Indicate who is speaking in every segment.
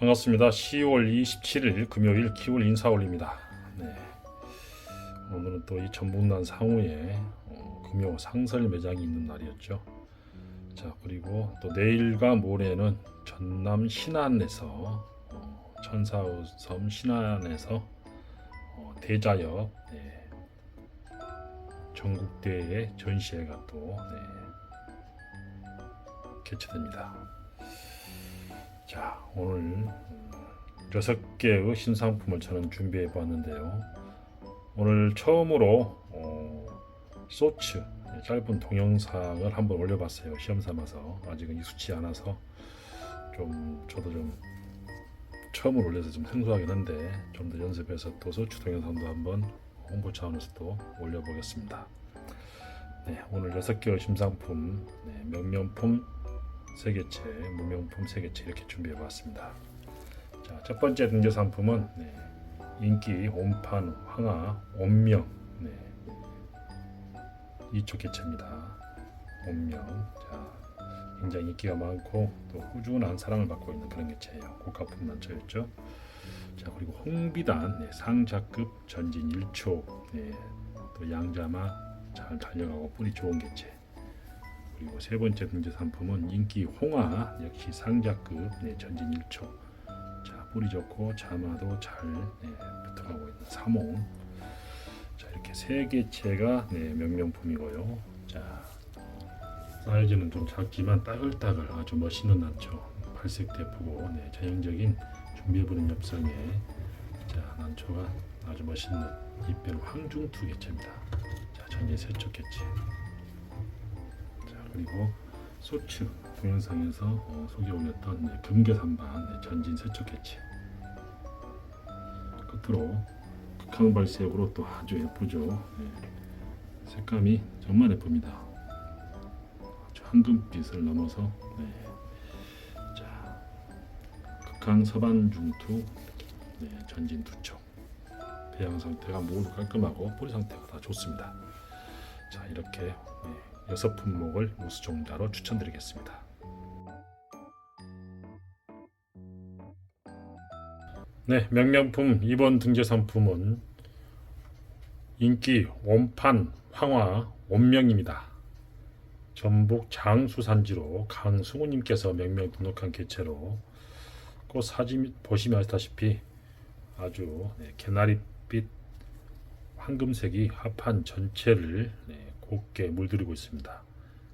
Speaker 1: 반갑습니다. 10월 27일 금요일 키울 인사 올립니다. 네. 오늘은 또 이 전북난 상우에 어, 금요 상설 매장이 있는 날이었죠. 자 그리고 또 내일과 모레는 전남 신안에서 어, 천사섬 신안에서 어, 대자역 네, 전국대회 전시회가 또 네, 개최됩니다. 자 오늘 음, 여섯 개의 신상품을 저는 준비해 봤는데요. 오늘 처음으로 어, 소츠 짧은 동영상을 한번 올려봤어요. 시험 삼아서 아직은 익숙치 않아서 좀 저도 좀 처음으로 올려서 좀 생소하긴 한데 좀 더 연습해서 또 소츠 동영상도 한번 홍보 차원에서 또 올려보겠습니다. 네, 오늘 여섯 개의 신상품 네, 명명품 세 개체, 무명품 세 개체 이렇게 준비해 봤습니다. 자, 첫 번째 등재 상품은 네, 인기 온판 황하 온명 네, 이쪽 개체입니다. 온명 자, 굉장히 인기가 많고 또 꾸준한 사랑을 받고 있는 그런 개체예요. 고가품 난처였죠. 자 그리고 홍비단 네, 상자급 전진 1초 네, 또 양자마 잘 달려가고 뿌리 좋은 개체 그리고 세 번째 등재 상품은 인기 홍화 역시 상자급 네, 전진 1초. 자 뿌리 좋고 자마도 잘 네, 붙어가고 있는 삼홍. 자 이렇게 세 개체가 네, 명명품이고요. 자 사이즈는 좀 작지만 따글따글 아주 멋있는 난초. 발색 대프고 네, 전형적인 준비해보는 엽성에 자 난초가 아주 멋있는 잎변 황중투 개체입니다. 자 전진 세척 개체. 자 그리고 소츠 동영상에서 어, 소개 올렸던 네, 금계산반 네, 전진 세척 개체. 끝으로 극황발색으로 또 아주 예쁘죠. 네. 색감이 정말 예쁩니다. 아주 황금빛을 넘어서 네. 자 극황 서반 중투 네, 전진 두쪽 배양 상태가 모두 깔끔하고 뿌리 상태가 다 좋습니다. 자 이렇게 네, 여섯 품목을 우수종자로 추천드리겠습니다. 네, 명명품 이번 등재 상품은 인기 원판 황화 원명입니다. 전북 장수산지로 강승우님께서 명명 등록한 개체로 그 사진 보시면 아시다시피 아주 네, 개나리빛 황금색이 합판 전체를 네, 곱게 물들이고 있습니다.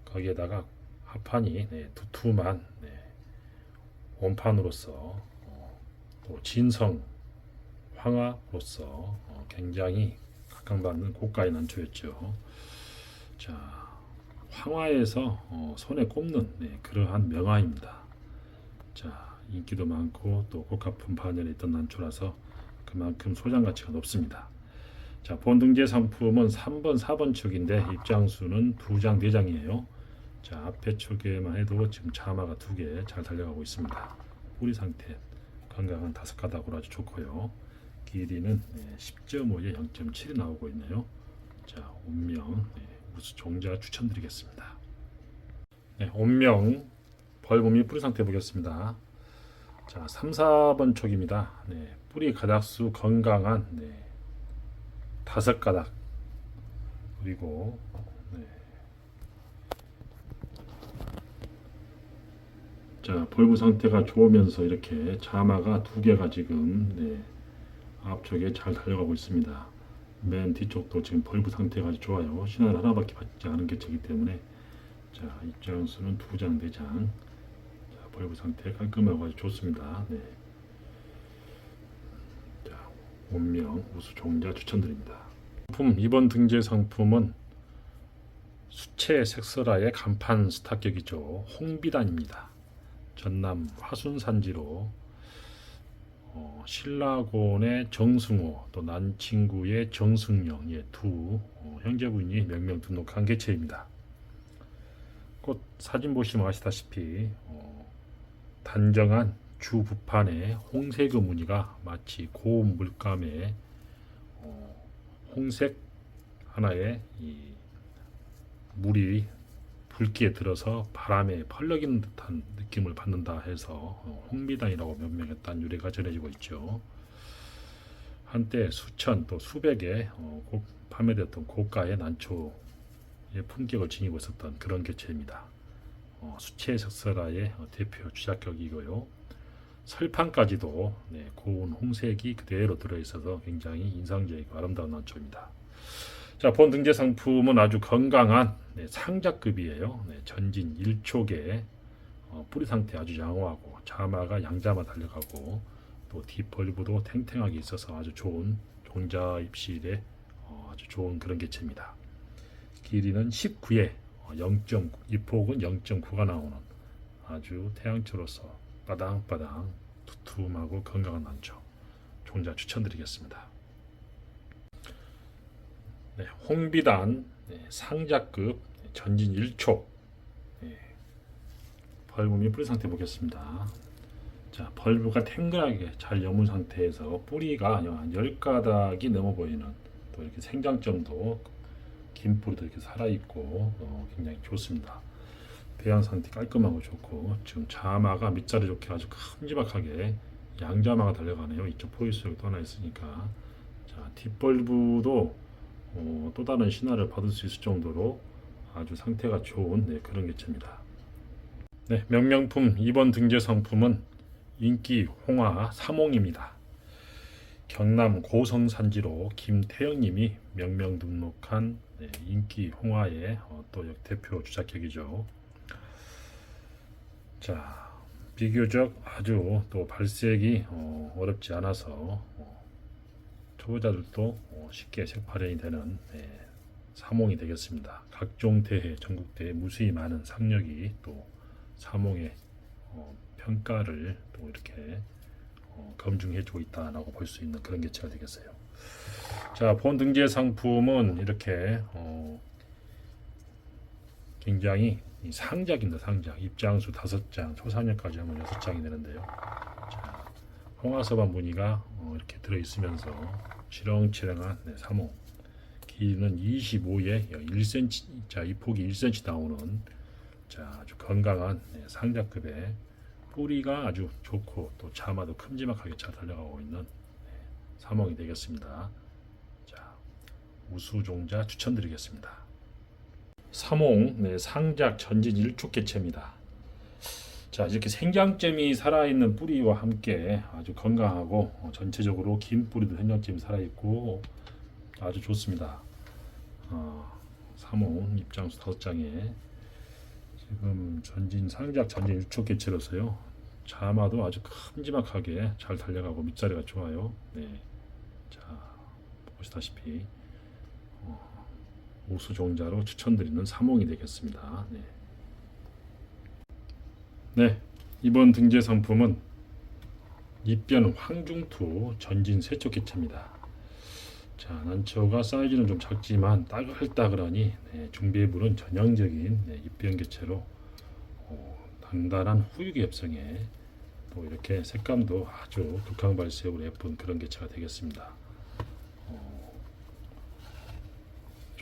Speaker 1: 거기에다가 합판이 네, 두툼한 네, 원판으로서 어, 또 진성 황화로서 어, 굉장히 각광받는 고가의 난초였죠. 자, 황화에서 어, 손에 꼽는 네, 그러한 명화입니다. 자, 인기도 많고 또 고가품 반열에 있던 난초라서 그만큼 소장 가치가 높습니다. 자, 본등재 상품은 3번, 4번 축인데 입장수는 두 장, 네 장이에요. 자, 앞에 축에만 해도 지금 자마가 두 개 잘 달려가고 있습니다. 뿌리 상태 건강한 다섯 가닥으로 아주 좋고요. 길이는 네, 10.5에 0.7이 나오고 있네요. 자, 네, 우수 종자 추천드리겠습니다. 네, 온명 벌봄이 뿌리 상태 보겠습니다. 자, 3, 4번 촉입니다. 네, 뿌리 가닥수 건강한 네, 다섯 가닥 그리고 네. 자 벌브 상태가 좋으면서 이렇게 자마가 두 개가 지금 네. 앞쪽에 잘 달려가고 있습니다. 맨 뒤쪽도 지금 벌브 상태가 좋아요. 신화를 하나밖에 받지 않은 개체이기 때문에 자 입장수는 두 장, 네 장. 자, 벌브 상태 깔끔하고 아주 좋습니다. 네. 자, 원명 우수 종자 추천드립니다. 상품 이번 등재 상품은 수채 색설화의 간판 스타격이죠. 홍비단입니다. 전남 화순산지로 어, 신라곤의 정승호 또 난친구의 정승영 예, 두 어, 형제분이 명명 등록한 개체입니다. 꽃 사진 보시면 아시다시피 어, 단정한 주 부판에 홍색의 무늬가 마치 고운 물감에 어, 홍색 하나의 이 물이 붉기에 들어서 바람에 펄럭이는 듯한 느낌을 받는다 해서 어, 홍미단이라고 명명했다는 유래가 전해지고 있죠. 한때 수천 또 수백의 어, 고- 판매되었던 고가의 난초의 품격을 지니고 있었던 그런 개체입니다. 어, 수채석설화의 어, 대표 주작격이고요. 설판까지도 네, 고운 홍색이 그대로 들어있어서 굉장히 인상적이고 아름다운 난초입니다. 자, 본 등재 상품은 아주 건강한 네, 상자급이에요. 네, 전진 1촉에 어, 뿌리 상태 아주 양호하고 자마가 양자마 달려가고 또 뒷벌부도 탱탱하게 있어서 아주 좋은 종자 입실에 어, 아주 좋은 그런 개체입니다. 길이는 19에 0.9, 입폭은 0.9가 나오는 아주 태양초로서 빠당빠당 두툼하고 건강한 난초 종자 추천드리겠습니다. 네, 홍비단 네, 상자급 네, 전진 1초 네, 벌금이 뿌리 상태 보겠습니다. 자, 벌브가 탱글하게 잘 여문 상태에서 뿌리가 한 10가닥이 넘어 보이는 또 이렇게 생장점도 긴 뿌리도 이렇게 살아있고 어, 굉장히 좋습니다. 상태 깔끔하고 좋고 지금 자마가 밑자리 좋게 아주 큼지막하게 양자마가 달려가네요. 이쪽 포이스가 또 하나 있으니까 자 뒷벌브도 어, 또 다른 신화를 받을 수 있을 정도로 아주 상태가 좋은 네, 그런 개체입니다. 네, 명명품 이번 등재 상품은 인기 홍화 사몽입니다. 경남 고성 산지로 김태영님이 명명 등록한 네, 인기 홍화의 어, 또 대표 주작격이죠. 자, 비교적 아주 또 발색이 어, 어렵지 않아서 어, 초보자들도 어, 쉽게 색발현이 되는 네, 사몽이 되겠습니다. 각종 대회, 전국 대회 무수히 많은 상력이 또 사몽의 어, 평가를 또 이렇게 어, 검증해 주고 있다라고 볼 수 있는 그런 개체가 되겠어요. 자, 본 등재 상품은 이렇게 어, 굉장히 이 상작입니다. 상작. 입장수 다섯 장, 초상열까지 하면 여섯 장이 되는데요. 자, 홍화서반 무늬가 어, 이렇게 들어 있으면서 치렁치렁한 네, 사몽. 길이는 25에 1cm, 자, 이 폭이 1cm 나오는 자, 아주 건강한 네, 상자급의 뿌리가 아주 좋고 또 자마도 큼지막하게 잘 달려가고 있는 네, 사몽이 되겠습니다. 자, 우수종자 추천드리겠습니다. 사몽 네, 상작 전진 1촉 개체입니다. 자, 이렇게 생장점이 살아있는 뿌리와 함께 아주 건강하고 어, 전체적으로 긴 뿌리도 생장점이 살아있고 아주 좋습니다. 어, 사몽 입장수 5장에 지금 전진 상작 전진 1촉 개체로서요. 자마도 아주 큼지막하게 잘 달려가고 밑자리가 좋아요. 네. 자, 보시다시피 어, 우수종자로 추천드리는 사몽이 되겠습니다. 네. 네, 이번 등재 상품은 입변 황중투 전진 세척 개체입니다. 자, 난초가 사이즈는 좀 작지만 따글따글하니 네, 중배부는 전형적인 네, 입변 개체로 어, 단단한 후육 엽성에 또 이렇게 색감도 아주 극강 발색으로 예쁜 그런 개체가 되겠습니다. 어,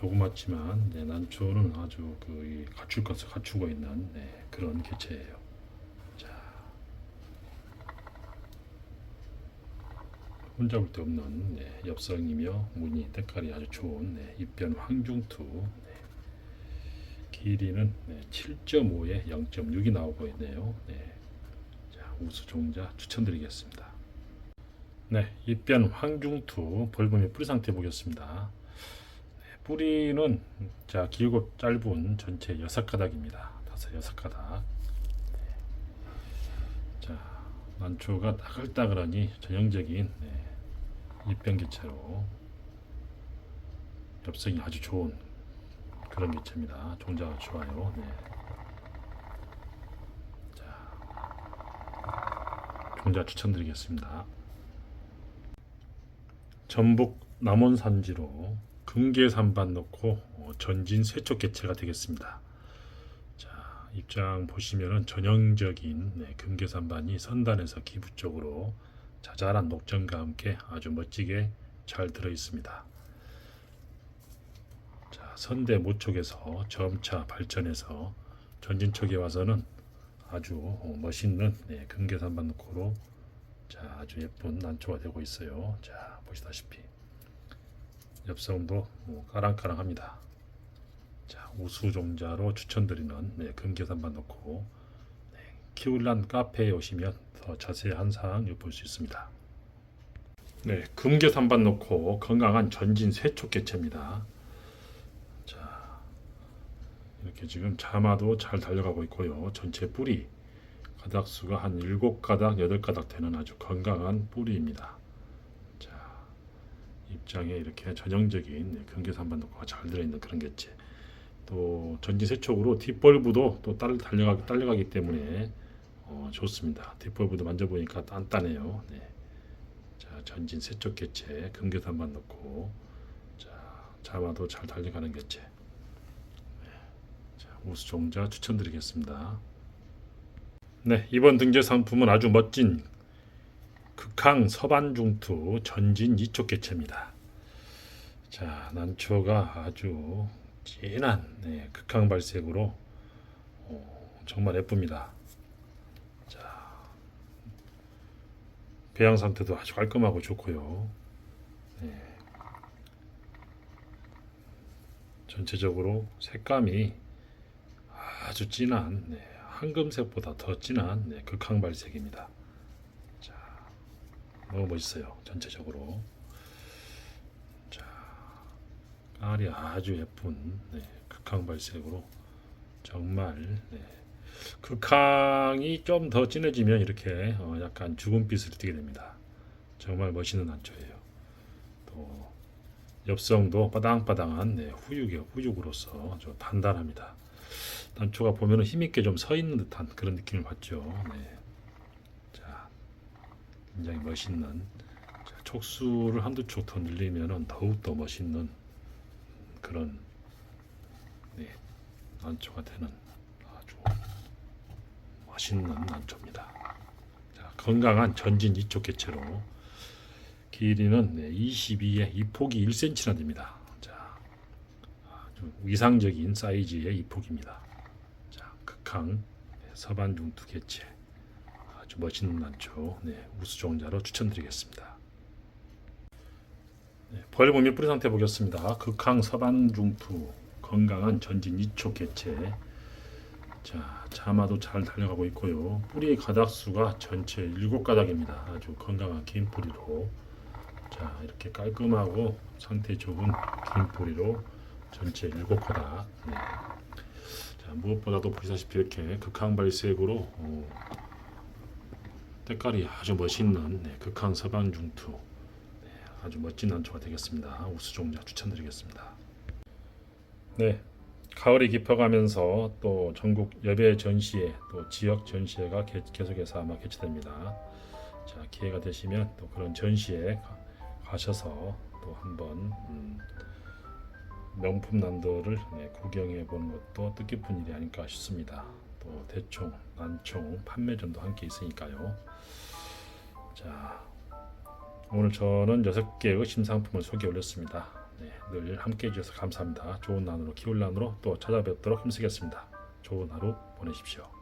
Speaker 1: 조그맣지만 네, 난초는 아주 그이 갖출 것을 갖추고 있는 네, 그런 개체예요. 자, 볼데 없는 네, 엽성이며 무늬 색깔이 아주 좋은 네, 입변 황중투 네, 길이는 네, 7.5에 0.6이 나오고 있네요. 네, 자, 우수 종자 추천드리겠습니다. 네, 입변 황중투 벌금의 뿌리 상태 보겠습니다. 네, 뿌리는 자 길고 짧은 전체 여섯 가닥입니다. 다섯 여섯 가닥. 자 난초가 따글따글하니 전형적인 네, 입변개체로 엽성이 아주 좋은 그런 개체입니다. 종자가 좋아요. 네. 자 종자 추천드리겠습니다. 전북 남원 산지로 금계산반 넣고 어, 전진 세척 개체가 되겠습니다. 자 입장 보시면은 전형적인 네, 금계산반이 선단에서 기부 쪽으로 자잘한 녹점과 함께 아주 멋지게 잘 들어 있습니다. 자 선대 모촉에서 점차 발전해서 전진척에 와서는 아주 어, 멋있는 네, 금계산반 노코로 자 아주 예쁜 난초가 되고 있어요. 자 보시다시피 엽성도 뭐 까랑까랑합니다. 자 우수종자로 추천드리는 네, 금계산반 노코 네, 키울란 카페에 오시면 더 자세한 사항 엿볼 수 있습니다. 네, 금계산반 놓고 건강한 전진 세촉개체입니다. 자, 이렇게 지금 자마도 잘 달려가고 있고요. 전체 뿌리 가닥 수가 한 7가닥, 8가닥 되는 아주 건강한 뿌리입니다. 자, 입장에 이렇게 전형적인 네, 금계산반 놓고가 잘 들어있는 그런 개체. 또 전진 세촉으로 뒷벌부도 또 딸- 달려가기, 딸려가기 때문에 어, 좋습니다. 뒷벌부도 만져보니까 단단해요. 네. 자, 전진 세쪽 개체 금계산만 넣고 자, 자마도 잘 달려가는 개체. 네. 자, 우수종자 추천드리겠습니다. 네, 이번 등재 상품은 아주 멋진 극항 서반중투 전진 이쪽 개체입니다. 자, 난초가 아주 진한 네, 극항 발색으로 어, 정말 예쁩니다. 자, 배양 상태도 아주 깔끔하고 좋고요. 네. 전체적으로 색감이 아주 진한 네, 황금색보다 더 진한 네, 극항 발색입니다. 자, 너무 멋있어요. 전체적으로. 자, 깔이 아주 예쁜 네, 극항 발색으로 정말 네, 극항이 좀 더 진해지면 이렇게 어, 약간 주근빛을 띠게 됩니다. 정말 멋있는 난초예요. 또 엽성도 바당바당한 네, 후육이요. 후육으로서 좀 단단합니다. 난초가 보면은 힘있게 좀 서 있는 듯한 그런 느낌을 받죠. 네. 자, 굉장히 멋있는 자, 촉수를 한두 촉더 늘리면은 더욱 더 멋있는 그런 네, 난초가 되는 아주 맛있는 난초입니다. 자, 건강한 전진 이쪽 개체로 길이는 네, 22에 이 폭이 1cm나 됩니다. 자, 아주 이상적인 사이즈의 이 폭입니다. 자, 극항 네, 서반중투 개체 아주 멋있는 난초 네, 우수종자로 추천드리겠습니다. 네, 벌금이 뿌리 상태 보겠습니다. 극항 서반중투 건강한 전진 이쪽 개체 자, 자마도 잘 달려가고 있고요. 뿌리 가닥수가 전체 7가닥입니다. 아주 건강한 긴 뿌리로 자, 이렇게 깔끔하고 상태 좋은 긴 뿌리로 전체 7가닥 네. 자, 무엇보다도 보시다시피 이렇게 극항 발색으로 어, 때깔이 아주 멋있는 네, 극항 서방중투 네, 아주 멋진 난초가 되겠습니다. 우수 종자 추천드리겠습니다. 네, 가을이 깊어가면서 또 전국 여배 전시회 또 지역 전시회가 개- 계속해서 아마 개최됩니다. 자 기회가 되시면 또 그런 전시회 가- 가셔서 또 한번 음, 명품 난도를 네, 구경해 보는 것도 뜻깊은 일이 아닐까 싶습니다. 또 대총, 난총 판매전도 함께 있으니까요. 자 오늘 저는 여섯 개의 신상품을 소개 올렸습니다. 네, 늘 함께 해주셔서 감사합니다. 좋은 난으로 키울 난으로 또 찾아뵙도록 힘쓰겠습니다. 좋은 하루 보내십시오.